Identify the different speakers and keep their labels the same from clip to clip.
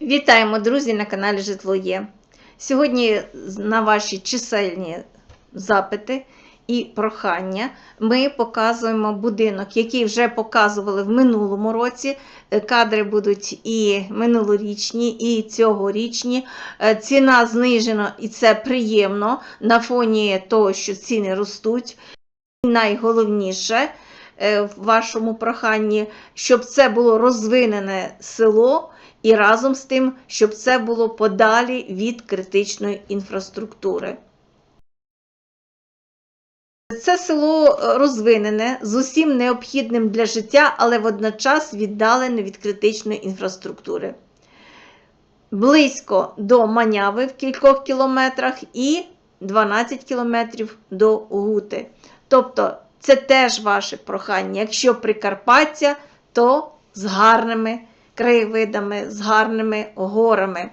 Speaker 1: Вітаємо, друзі, на каналі Житло Є. Сьогодні на ваші чисельні запити і прохання ми показуємо будинок, який вже показували в минулому році. Е, Кадри будуть і минулорічні, і цьогорічні. Е, Ціна знижена, і це приємно на фоні того, що ціни ростуть. Найголовніше е, в вашому проханні, щоб це було розвинене село. І разом з тим, щоб це було подалі від критичної інфраструктури. Це село е, розвинене з усім необхідним для життя, але водночас віддалене від критичної інфраструктури. Близько до Маняви в кількох кілометрах і 12 кілометрів до Гути. Тобто, це теж ваше прохання. Якщо Прикарпаття, то з гарними краєвидами, з гарними горами.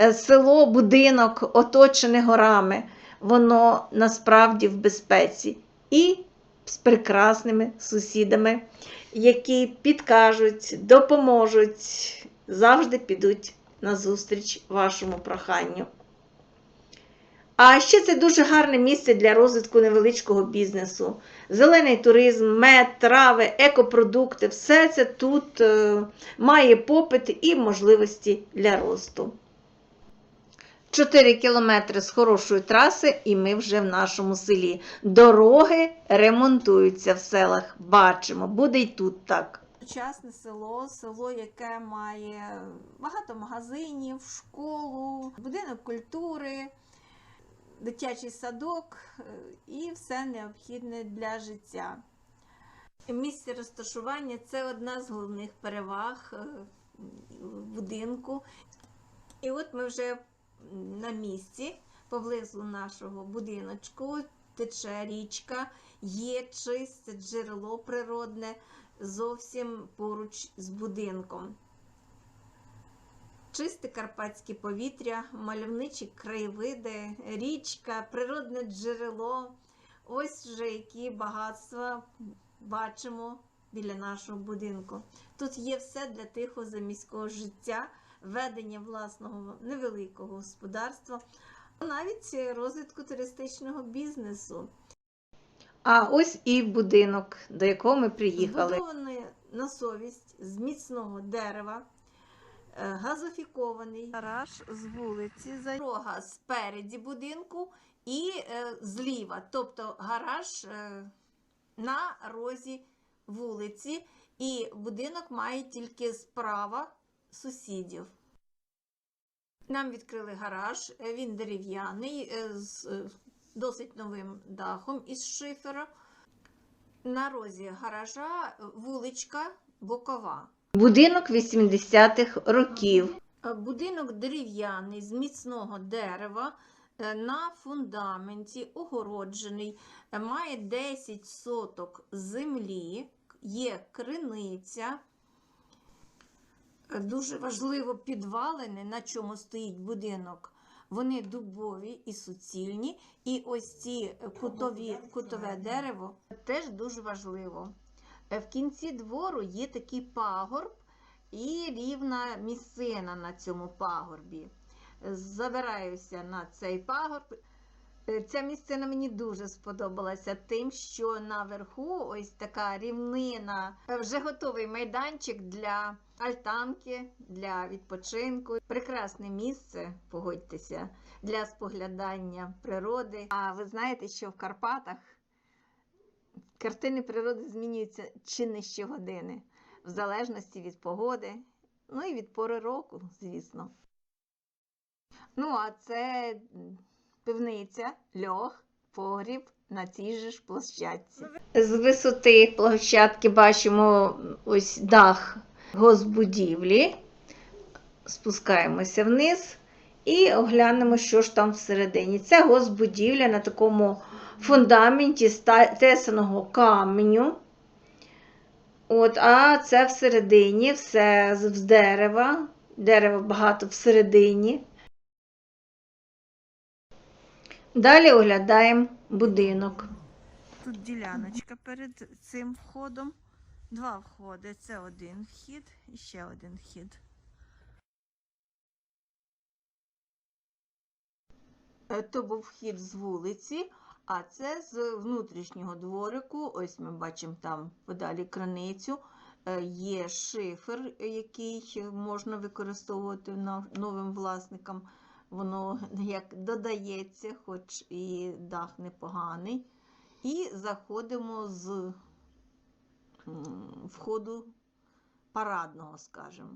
Speaker 1: Е, Село, будинок, оточене горами, воно насправді в безпеці і з прекрасними сусідами, які підкажуть, допоможуть, завжди підуть на зустріч вашому проханню. А ще це дуже гарне місце для розвитку невеличкого бізнесу. Зелений туризм, мед, трави, екопродукти все це тут е, має попит і можливості для росту. 4 кілометри з хорошої траси, і ми вже в нашому селі. Дороги ремонтуються в селах. Бачимо, буде й тут так.
Speaker 2: Сучасне село, село, яке має багато магазинів, школу, будинок культури, дитячий садок е, і все необхідне для життя. Місце розташування це одна з головних переваг е, будинку. І от ми вже на місці, поблизу нашого будиночку, тече річка, є чисте джерело природне зовсім поруч з будинком. Чисте карпатське повітря, мальовничі краєвиди, річка, природне джерело. Ось вже які багатства бачимо біля нашого будинку. Тут є все для тихого заміського життя, ведення власного невеликого господарства, а навіть розвитку туристичного бізнесу.
Speaker 1: А ось і будинок, до якого ми приїхали.
Speaker 2: Збудований на совість з міцного дерева, газофікований гараж з вулиці, дорога спереді будинку і е, зліва, тобто гараж е, на розі вулиці, і будинок має тільки справа сусідів. Нам відкрили гараж, е, він дерев'яний е, з е, досить новим дахом із шифера. На розі гаража вуличка бокова.
Speaker 1: Будинок 80-х років.
Speaker 2: Е, Будинок дерев'яний з міцного дерева е, на фундаменті огороджений, е, має 10 соток землі, є криниця. Дуже важливо підвалини, на чому стоїть будинок. Вони дубові і суцільні, і ось ці кутові, кутове дерево теж дуже важливо. Е, В кінці двору є такий пагорб і рівна місцина на цьому пагорбі. Забираюся на цей пагорб. Е, Ця місцина мені дуже сподобалася тим, що наверху ось така рівнина, е, вже готовий майданчик для альтанки, для відпочинку. Прекрасне місце, погодьтеся, для споглядання природи. А ви знаєте, що в Карпатах картини природи змінюються чи не щогодини, в залежності від погоди, ну і від пори року, звісно. Ну, а це пивниця, льох, погріб на цій же ж площадці.
Speaker 1: З висоти площадки бачимо ось дах госбудівлі. Спускаємося вниз і оглянемо, що ж там всередині. Це госбудівля на такому фундаменті тесаного каменю. От, А це всередині, все з дерева. Дерева багато всередині. Далі оглядаємо будинок.
Speaker 2: Тут діляночка перед цим входом. Два входи. Це один вхід і ще один вхід. Е, то був вхід з вулиці, а це з внутрішнього дворику. Ось ми бачимо там подалі краницю. Е, Є шифер, який можна використовувати новим власникам. Воно як додається, хоч і дах непоганий. І заходимо з входу парадного, скажімо.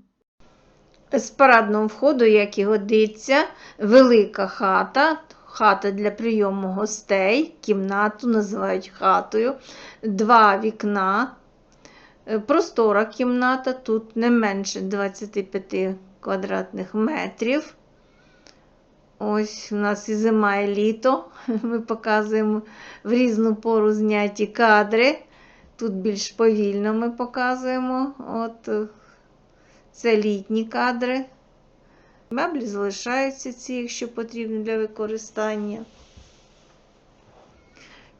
Speaker 1: З парадного входу, як і годиться, велика хата, хата для прийому гостей, кімнату називають хатою, два вікна, е, простора кімната, тут не менше 25 квадратних метрів. Ось у нас і зима, і літо. Ми показуємо в різну пору зняті кадри. Тут більш повільно ми показуємо. От е, це літні кадри. Меблі залишаються ці, якщо потрібні для використання.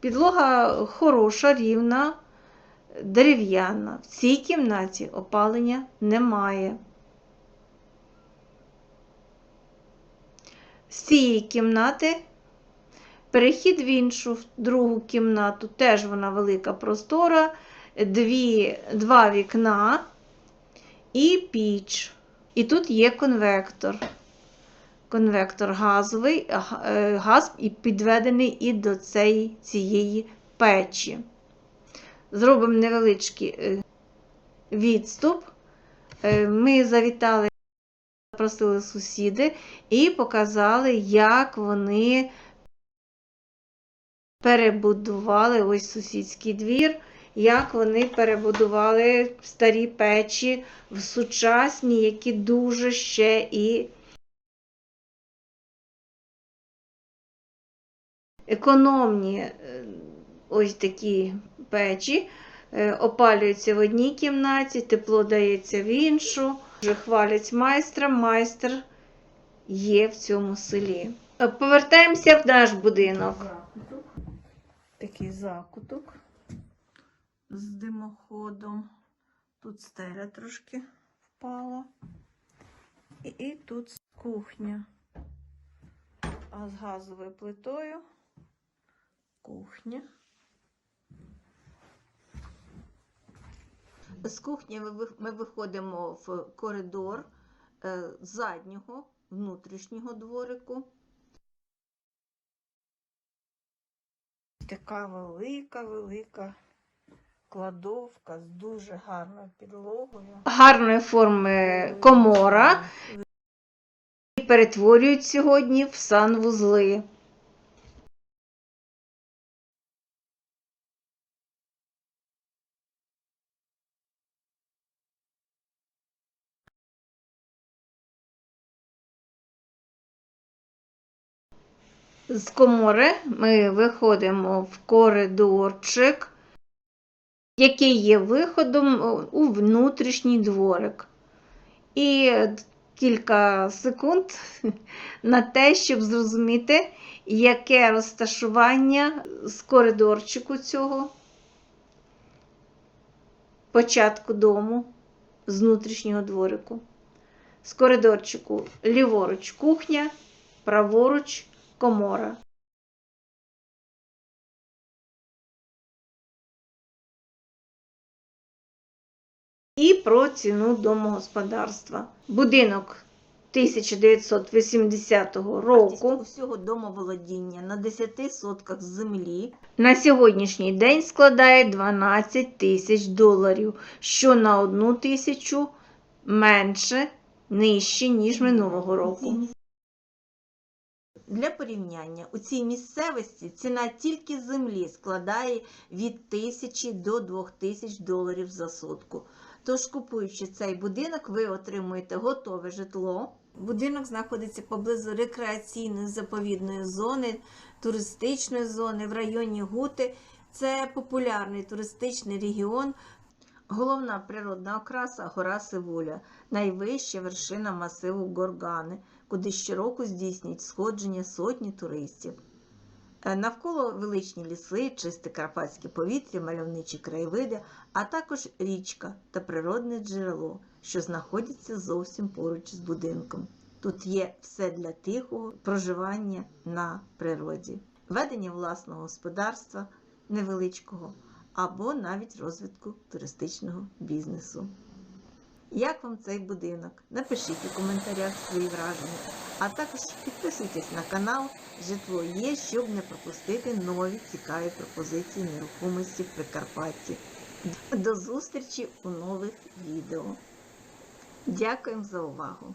Speaker 1: Підлога хороша, рівна, дерев'яна. В цій кімнаті опалення немає. З цієї кімнати перехід в іншу, в другу кімнату, теж вона велика простора, дві, два вікна і піч. І тут є конвектор. Конвектор газовий, е, газ і підведений і до цієї, цієї печі. Зробимо невеличкий е, відступ. Е, Ми завітали, запросили сусіди і показали, як вони перебудували ось сусідський двір, як вони перебудували старі печі в сучасні, які дуже ще і економні е, ось такі печі. Е, Опалюються в одній кімнаті, тепло дається в іншу. Вже хвалять майстра, майстер є в цьому селі. Повертаємося в наш будинок.
Speaker 2: Такий закуток з димоходом. Тут стеля трошки впала. І, і тут кухня. А з газовою плитою кухня. З кухні ми виходимо в коридор е, заднього, внутрішнього дворику. Така велика, велика кладовка з дуже гарною підлогою.
Speaker 1: Гарної форми комора і перетворюють сьогодні в санвузли. З комори ми виходимо в коридорчик, який є виходом у внутрішній дворик. І кілька секунд на те, щоб зрозуміти, яке розташування з коридорчику цього початку дому з внутрішнього дворику. З коридорчику ліворуч кухня, праворуч комора. І про ціну домогосподарства. Будинок 1980 року
Speaker 2: Усього домоволодіння на 10 сотках землі
Speaker 1: на сьогоднішній день складає 12 тисяч доларів, що на одну тисячу менше, нижче, ніж минулого року.
Speaker 2: Для порівняння, у цій місцевості ціна тільки землі складає від 1000 до 2000 доларів за сотку. Тож, купуючи цей будинок, ви отримуєте готове житло. Будинок знаходиться поблизу рекреаційної заповідної зони, туристичної зони в районі Гути. Це популярний туристичний регіон. Головна природна окраса гора Сивуля, найвища вершина масиву Горгани, куди щороку здійснюють сходження сотні туристів. Е, Навколо величні ліси, чисте карпатське повітря, мальовничі краєвиди, а також річка та природне джерело, що знаходяться зовсім поруч з будинком.
Speaker 1: Тут є все для тихого проживання на природі, ведення власного господарства невеличкого або навіть розвитку туристичного бізнесу. Як вам цей будинок? Напишіть у коментарях свої враження, а також підписуйтесь на канал Житло є, щоб не пропустити нові цікаві пропозиції нерухомості в Прикарпатті. До зустрічі у нових відео. Дякуємо за увагу!